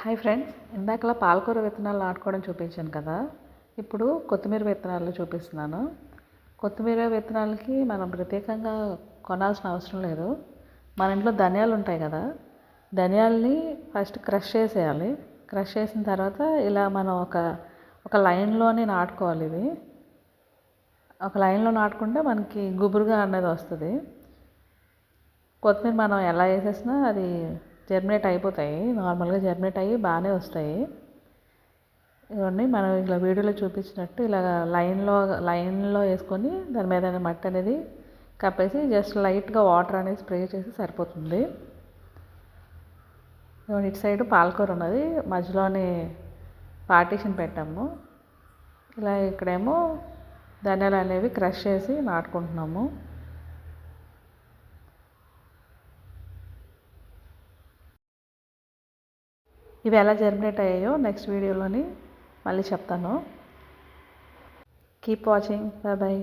Hi friends ఇందాకలా పాలకూర విత్తనాలు నాటుకోవడం చూపించాను కదా. ఇప్పుడు కొత్తిమీర విత్తనాలు చూపిస్తున్నాను. కొత్తిమీర విత్తనాలకి మనం ప్రత్యేకంగా కొనాల్సిన అవసరం లేదు. మన ఇంట్లో ధనియాలు ఉంటాయి కదా ధనియాల్ని ఫస్ట్ క్రష్ చేసేయాలి. క్రష్ చేసిన తర్వాత ఇలా మనం ఒక ఒక లైన్లోనే నాటుకోవాలి ఇవి. ఒక లైన్లో నాటుకుంటే మనకి గుబురుగా అనేది వస్తుంది. కొత్తిమీర మనం ఎలా వేసేసినా అది జర్మినేట్ అయిపోతాయి. నార్మల్గా జర్మినేట్ అయ్యి బాగానే వస్తాయి. ఇవన్నీ మనం ఇలా వీడియోలో చూపించినట్టు ఇలా లైన్లో లైన్లో వేసుకొని దాని మీద మట్టి అనేది కప్పేసి జస్ట్ లైట్గా వాటర్ అనేది స్ప్రే చేసి సరిపోతుంది. ఇటు సైడ్ పాలకూర ఉన్నది. మధ్యలోనే పార్టీషన్ పెట్టాము. ఇలా ఇక్కడేమో ధనియాలు అనేవి క్రష్ చేసి నాటుకుంటున్నాము. ఇవి ఎలా జర్మినేట్ అయ్యాయో నెక్స్ట్ వీడియోలోని మళ్ళీ చెప్తాను. Keep watching bye bye